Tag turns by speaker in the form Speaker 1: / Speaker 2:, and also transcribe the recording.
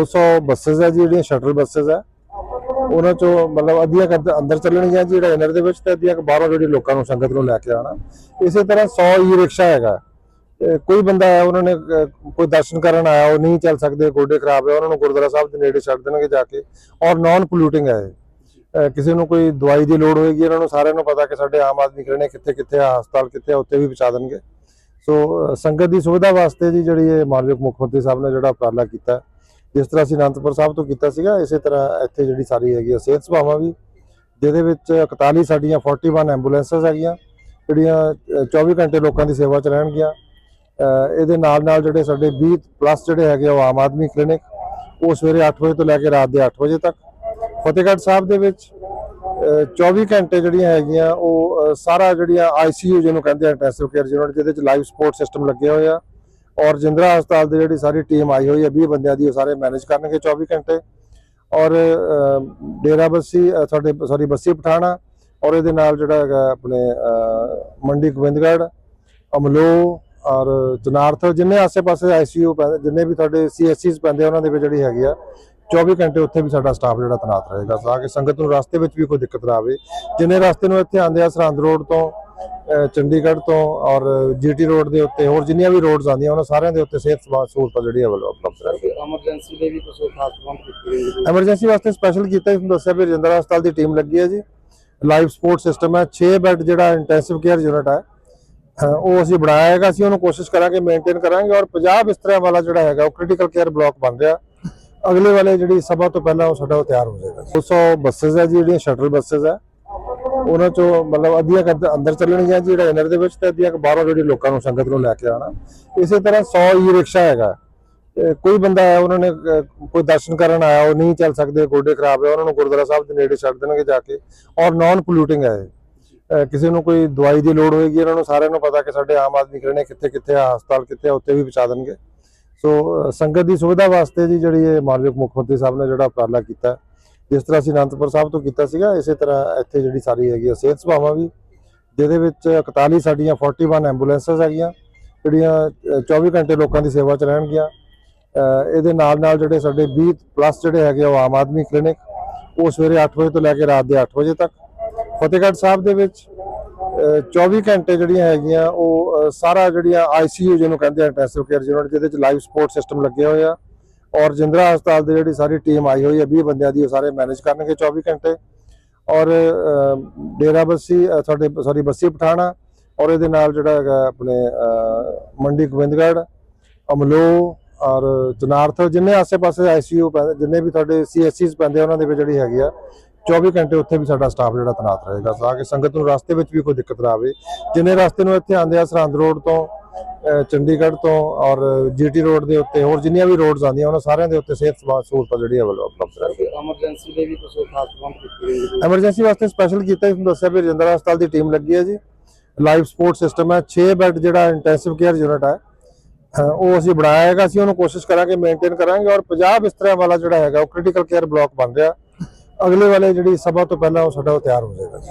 Speaker 1: 200 buses ਹੈ ਜੀ, ਜਿਹੜੀਆਂ ਸ਼ਟਲ ਬੱਸਸ ਹੈ ਉਹਨਾਂ ਚੋਂ ਮਤਲਬ ਅੱਧੀਆਂ ਅੰਦਰ- ਚੱਲਣਗੀਆਂ ਜੀ, ਜਿਹੜਾ ਇਨਰ ਦੇ ਵਿੱਚ, ਤੇ ਅੱਧੀਆਂ ਕੁ ਬਾਹਰੋਂ ਜਿਹੜੀ ਲੋਕਾਂ ਨੂੰ ਸੰਗਤ ਨੂੰ ਲੈ ਕੇ ਆਣਾ ਇਸੇ ਤਰ੍ਹਾਂ 100 ਈ ਰਿਕਸ਼ਾ ਹੈਗਾ ਕੋਈ ਬੰਦਾ ਹੈ ਉਹਨਾਂ ਨੇ ਕੋਈ ਦਰਸ਼ਨ ਕਰਨ ਆਇਆ, ਉਹ ਨਹੀਂ ਚੱਲ ਸਕਦੇ, ਗੋਡੇ ਖਰਾਬ ਹੈ ਉਹਨਾਂ ਨੂੰ ਗੁਰਦੁਆਰਾ ਸਾਹਿਬ ਦੇ ਨੇੜੇ ਛੱਡ ਦੇਣਗੇ ਜਾ ਕੇ। ਔਰ ਨਾਨ ਪੋਲੂਟਿੰਗ ਹੈ ਇਹ। ਕਿਸੇ ਨੂੰ ਕੋਈ ਦਵਾਈ ਦੀ ਲੋੜ ਹੋਏਗੀ ਇਹਨਾਂ ਨੂੰ ਸਾਰਿਆਂ ਨੂੰ ਪਤਾ ਕਿ ਸਾਡੇ ਆਮ ਆਦਮੀ ਖੜੇ ਨੇ ਕਿੱਥੇ ਕਿੱਥੇ ਆ, ਹਸਪਤਾਲ ਕਿੱਥੇ ਆ, ਉੱਥੇ ਵੀ ਪਹੁੰਚਾ ਦੇਣਗੇ। ਸੋ ਸੰਗਤ ਦੀ ਸੁਵਿਧਾ ਵਾਸਤੇ ਜੀ, ਜਿਹੜੀ ਇਹ ਮਾਨਯੋਗ ਮੁੱਖ ਮੰਤਰੀ ਸਾਹਿਬ ਨੇ ਜਿਹੜਾ ਉਪਰਾਲਾ ਕੀਤਾ ਜਿਸ ਤਰ੍ਹਾਂ ਅਸੀਂ ਅਨੰਦਪੁਰ ਸਾਹਿਬ ਤੋਂ ਕੀਤਾ ਸੀਗਾ ਇਸੇ ਤਰ੍ਹਾਂ ਇੱਥੇ ਜਿਹੜੀ ਸਾਰੀ ਹੈਗੀ ਆ ਸਿਹਤ ਸੇਵਾਵਾਂ ਵੀ ਜਿਹਦੇ ਵਿੱਚ 41 ਸਾਡੀਆਂ 41 ਐਂਬੂਲੈਂਸਸ ਹੈਗੀਆਂ ਜਿਹੜੀਆਂ ਅਹ, 24 ਘੰਟੇ ਲੋਕਾਂ ਦੀ ਸੇਵਾ ਚ ਰਹਿਣਗੀਆਂ। ਇਹਦੇ ਨਾਲ ਨਾਲ ਜਿਹੜੇ ਸਾਡੇ 20 ਪਲੱਸ ਜਿਹੜੇ ਹੈਗੇ ਆ, ਉਹ ਆਮ ਆਦਮੀ ਕਲੀਨਿਕ ਉਹ ਸਵੇਰੇ 8 ਵਜੇ ਤੋਂ ਲੈ ਕੇ ਰਾਤ ਦੇ 8 ਵਜੇ ਤੱਕ। ਫਤਿਹਗੜ੍ਹ ਸਾਹਿਬ ਦੇ ਵਿੱਚ ਅਹ, 24 ਘੰਟੇ ਜਿਹੜੀਆਂ ਹੈਗੀਆਂ ਉਹ ਸਾਰਾ ਜਿਹੜੀਆਂ ਆਈਸੀਯੂ ਜਿਹਨੂੰ ਕਹਿੰਦੇ ਆ ਇੰਟੈਂਸਿਵ ਕੇਅਰ ਯੂਨਿਟ ਜਿਹਦੇ ਵਿੱਚ ਲਾਈਵ ਸਪੋਰਟ ਸਿਸਟਮ ਲੱਗਿਆ ਹੋਇਆ ਔਰ ਜਿੰਦਰਾ ਹਸਪਤਾਲ ਦੀ ਜਿਹੜੀ ਸਾਰੀ ਟੀਮ ਆਈ ਹੋਈ ਹੈ 20 ਬੰਦਿਆਂ ਦੀ ਉਹ ਸਾਰੇ ਮੈਨੇਜ ਕਰਨਗੇ 24 ਘੰਟੇ। ਔਰ ਡੇਰਾ ਬੱਸੀ ਅਹ, ਤੁਹਾਡੇ ਸੌਰੀ ਬੱਸੀ ਪਠਾਣਾ ਔਰ ਇਹਦੇ ਨਾਲ ਜਿਹੜਾ ਹੈਗਾ ਆਪਣੇ ਮੰਡੀ ਗੋਬਿੰਦਗੜ੍ਹ ਅਮਲੋ ਔਰ ਜਨਾਰਥ ਜਿੰਨੇ ਆਸੇ-ਪਾਸੇ ਆਈਸੀਯੂ ਜਿੰਨੇ ਵੀ ਤੁਹਾਡੇ ਸੀਐਸਸੀਸ ਪੈਂਦੇ ਆ, ਉਹਨਾਂ ਦੇ ਵਿੱਚ ਜਿਹੜੀ ਹੈਗੀ ਆ 24 ਘੰਟੇ ਉੱਥੇ ਵੀ ਸਾਡਾ ਸਟਾਫ ਜਿਹੜਾ ਤੈਨਾਤ ਰਹੇਗਾ ਤਾਂ ਕਿ ਸੰਗਤ ਨੂੰ ਰਸਤੇ ਵਿੱਚ ਵੀ ਕੋਈ ਦਿੱਕਤ ਨਾ ਆਵੇ। ਜਿੰਨੇ ਰਸਤੇ ਨੂੰ ਇੱਥੇ ਆਉਂਦੇ ਆ ਸਰਹੰਦ ਰੋਡ ਤੋਂ ਚੰਡੀਗੜ੍ਹ ਤੋਂ ਔਰ ਜੀਟੀ ਰੋਡ ਦੇ ਉੱਤੇ ਹੋਰ ਜਿੰਨੀਆਂ ਵੀ ਰੋਡਸ ਆਉਂਦੀਆਂ ਉਹਨਾਂ ਸਾਰਿਆਂ ਦੇ ਉੱਤੇ ਸਿਹਤ ਸਹੂਲਤਾਂ ਜਿਹੜੀ ਅਵੇਲੇਬਲ ਰਹਿੰਦੀ
Speaker 2: ਐਮਰਜੈਂਸੀ ਦੇ ਵੀ ਕੁਝ ਖਾਸ ਪ੍ਰਬੰਧ ਕੀਤੇ
Speaker 1: ਐਮਰਜੈਂਸੀ ਵਾਸਤੇ ਸਪੈਸ਼ਲ ਕੀਤਾ ਇਸ ਨੂੰ ਦੱਸਿਆ ਵੀ ਰਜਿੰਦਰਾ ਹਸਪਤਾਲ ਦੀ ਟੀਮ ਲੱਗੀ ਹੈ ਜੀ। ਲਾਈਵ ਸਪੋਰਟ ਸਿਸਟਮ ਹੈ 6 ਬੈੱਡ ਜਿਹੜਾ ਇੰਟੈਂਸਿਵ ਕੇਅਰ ਯੂਨਿਟ ਹੈ ਉਹ ਅਸੀਂ ਬਣਾਇਆ ਹੈਗਾ ਅਸੀਂ ਉਹਨੂੰ ਕੋਸ਼ਿਸ਼ ਕਰਾਂਗੇ ਮੇਨਟੇਨ ਕਰਾਂਗੇ ਔਰ 50 ਬਿਸਤਰਿਆਂ ਵਾਲਾ ਜਿਹੜਾ ਹੈਗਾ ਉਹ ਕ੍ਰਿਟੀਕਲ ਕੇਅਰ ਬਲਾਕ ਬਣ ਰਿਹਾ। ਅਗਲੇ ਵਾਲੇ ਜਿਹੜੀ ਸਭਾ ਤੋਂ ਪਹਿਲਾਂ ਉਹ ਸਾਡਾ ਤਿਆਰ ਹੋ ਜਾਏਗਾ। 200 ਬੱਸਸ ਹੈ ਜਿਹੜੀਆਂ ਸ਼ਟਲ ਬੱਸਸ ਹੈ। ਉਹਨਾਂ ਚੋਂ ਮਤਲਬ ਅੱਧੀਆਂ ਅੰਦਰ- ਚੱਲਣਗੀਆਂ ਜੀ ਜਿਹੜਾ ਇਨਰ ਦੇ ਵਿੱਚ ਤੇ ਅੱਧੀਆਂ ਬਾਹਰੋਂ ਜਿਹੜੀ ਲੋਕਾਂ ਨੂੰ ਸੰਗਤ ਨੂੰ ਲੈ ਕੇ ਆਣਾ ਇਸੇ ਤਰ੍ਹਾਂ 100 ਈ ਰਿਕਸ਼ਾ ਹੈਗਾ। ਕੋਈ ਬੰਦਾ ਆਇਆ, ਉਹਨਾਂ ਨੇ ਕੋਈ ਦਰਸ਼ਨ ਕਰਨ ਆਇਆ, ਉਹ ਨਹੀਂ ਚੱਲ ਸਕਦੇ, ਗੋਡੇ ਖਰਾਬ ਹੈ ਉਹਨਾਂ ਨੂੰ ਗੁਰਦੁਆਰਾ ਸਾਹਿਬ ਦੇ ਨੇੜੇ ਛੱਡ ਦੇਣਗੇ ਜਾ ਕੇ। ਔਰ ਨਾਨ ਪੋਲੂਟਿੰਗ ਹੈ ਇਹ। ਕਿਸੇ ਨੂੰ ਕੋਈ ਦਵਾਈ ਦੀ ਲੋੜ ਹੋਏਗੀ, ਉਹਨਾਂ ਨੂੰ ਸਾਰਿਆਂ ਨੂੰ ਪਤਾ ਕਿ ਸਾਡੇ ਆਮ ਆਦਮੀ ਖੜੇ ਕਿੱਥੇ ਕਿੱਥੇ ਆ, ਹਸਪਤਾਲ ਕਿੱਥੇ ਆ, ਉੱਥੇ ਵੀ ਪਹੁੰਚਾ ਦੇਣਗੇ। ਸੋ ਸੰਗਤ ਦੀ ਸੁਵਿਧਾ ਵਾਸਤੇ ਜੀ, ਜਿਹੜੀ ਇਹ ਮਾਨਯੋਗ ਮੁੱਖ ਮੰਤਰੀ ਸਾਹਿਬ ਨੇ ਜਿਹੜਾ ਉਪਰਾਲਾ ਕੀਤਾ ਜਿਸ ਤਰ੍ਹਾਂ ਅਸੀਂ ਅਨੰਦਪੁਰ ਸਾਹਿਬ ਤੋਂ ਕੀਤਾ ਸੀਗਾ ਇਸੇ ਤਰ੍ਹਾਂ ਇੱਥੇ ਜਿਹੜੀ ਸਾਰੀ ਹੈਗੀ ਆ ਸਿਹਤ ਸੇਵਾਵਾਂ ਵੀ ਜਿਹਦੇ ਵਿੱਚ 41 ਸਾਡੀਆਂ 41 ਐਂਬੂਲੈਂਸਸ ਹੈਗੀਆਂ ਜਿਹੜੀਆਂ ਅਹ, 24 ਘੰਟੇ ਲੋਕਾਂ ਦੀ ਸੇਵਾ ਚ ਰਹਿਣਗੀਆਂ। ਇਹਦੇ ਨਾਲ ਨਾਲ ਜਿਹੜੇ ਸਾਡੇ 20 ਪਲੱਸ ਜਿਹੜੇ ਹੈਗੇ ਆ, ਉਹ ਆਮ ਆਦਮੀ ਕਲੀਨਿਕ ਉਹ ਸਵੇਰੇ 8 ਵਜੇ ਤੋਂ ਲੈ ਕੇ ਰਾਤ ਦੇ 8 ਵਜੇ ਤੱਕ। ਫਤਿਹਗੜ੍ਹ ਸਾਹਿਬ ਦੇ ਵਿੱਚ ਅਹ, 24 ਘੰਟੇ ਜਿਹੜੀਆਂ ਹੈਗੀਆਂ ਉਹ ਸਾਰਾ ਜਿਹੜੀਆਂ ਆਈਸੀਯੂ ਜਿਹਨੂੰ ਕਹਿੰਦੇ ਆ ਇੰਟੈਂਸਿਵ ਕੇਅਰ ਯੂਨਿਟ ਜਿਹਦੇ ਵਿੱਚ ਲਾਈਵ ਸਪੋਰਟ ਸਿਸਟਮ ਲੱਗੇ ਹੋਏ ਆ। ਔਰ ਜਿੰਦਰਾ ਹਸਪਤਾਲ ਦੀ ਜਿਹੜੀ ਸਾਰੀ ਟੀਮ ਆਈ ਹੋਈ ਹੈ 20 ਬੰਦਿਆਂ ਦੀ ਉਹ ਸਾਰੇ ਮੈਨੇਜ ਕਰਨਗੇ 24 ਘੰਟੇ। ਔਰ ਡੇਰਾ ਬੱਸੀ ਅਹ, ਤੁਹਾਡੇ ਸੌਰੀ ਬੱਸੀ ਪਠਾਣਾ ਔਰ ਇਹਦੇ ਨਾਲ ਜਿਹੜਾ ਹੈਗਾ ਆਪਣੇ ਮੰਡੀ ਗੋਬਿੰਦਗੜ੍ਹ ਅਮਲੋ ਔਰ ਚਨਾਰਥ ਜਿੰਨੇ ਆਸੇ-ਪਾਸੇ ਆਈਸੀਯੂ ਜਿੰਨੇ ਵੀ ਤੁਹਾਡੇ ਸੀਐਸਸੀਸ ਪੈਂਦੇ ਉਹਨਾਂ ਦੇ ਵਿੱਚ ਜਿਹੜੀ ਹੈਗੀ ਆ 24 ਘੰਟੇ ਉੱਥੇ ਵੀ ਸਾਡਾ ਸਟਾਫ ਜਿਹੜਾ ਤੈਨਾਤ ਰਹੇਗਾ ਤਾਂ ਕਿ ਸੰਗਤ ਨੂੰ ਰਸਤੇ ਵਿੱਚ ਵੀ ਕੋਈ ਦਿੱਕਤ ਨਾ ਆਵੇ। ਜਿੰਨੇ ਰਸਤੇ ਨੂੰ ਇੱਥੇ ਆਉਂਦੇ ਆ ਸਰਹੰਦ ਰੋਡ ਤੋਂ ਚੰਡੀਗੜ੍ਹ ਤੋਂ ਔਰ ਜੀਟੀ ਰੋਡ ਦੇ ਉੱਤੇ ਹੋਰ ਜਿੰਨੀਆਂ ਵੀ ਰੋਡਸ ਆਉਂਦੀਆਂ ਉਹਨਾਂ ਸਾਰਿਆਂ ਦੇ ਉੱਤੇ ਸਿਹਤ ਸਹੂਲਤਾਂ ਜਿਹੜੀ ਅਵੇਲੇਬਲ ਰਹਿੰਦੀ
Speaker 2: ਐਮਰਜੈਂਸੀ ਦੇ ਵੀ ਕੁਝ ਖਾਸ ਪ੍ਰਬੰਧ ਕੀਤੇ
Speaker 1: ਐਮਰਜੈਂਸੀ ਵਾਸਤੇ ਸਪੈਸ਼ਲ ਕੀਤਾ ਇਸ ਨੂੰ ਦੱਸਿਆ ਵੀ ਰਜਿੰਦਰਾ ਹਸਪਤਾਲ ਦੀ ਟੀਮ ਲੱਗੀ ਹੈ ਜੀ। ਲਾਈਵ ਸਪੋਰਟ ਸਿਸਟਮ ਹੈ 6 ਬੈੱਡ ਜਿਹੜਾ ਇੰਟੈਂਸਿਵ ਕੇਅਰ ਯੂਨਿਟ ਹੈ ਉਹ ਅਸੀਂ ਬਣਾਇਆ ਹੈਗਾ ਅਸੀਂ ਉਹਨੂੰ ਕੋਸ਼ਿਸ਼ ਕਰਾਂਗੇ ਮੇਨਟੇਨ ਕਰਾਂਗੇ ਔਰ 50 ਬਿਸਤਰਿਆਂ ਵਾਲਾ ਜਿਹੜਾ ਹੈਗਾ ਉਹ ਕ੍ਰਿਟੀਕਲ ਕੇਅਰ ਬਲਾਕ ਬਣ ਰਿਹਾ। ਅਗਲੇ ਵਾਲੇ ਜਿਹੜੀ ਸਭਾ ਤੋਂ ਪਹਿਲਾਂ ਉਹ ਸਾਡਾ ਉਹ ਤਿਆਰ ਹੋ ਜਾਏਗਾ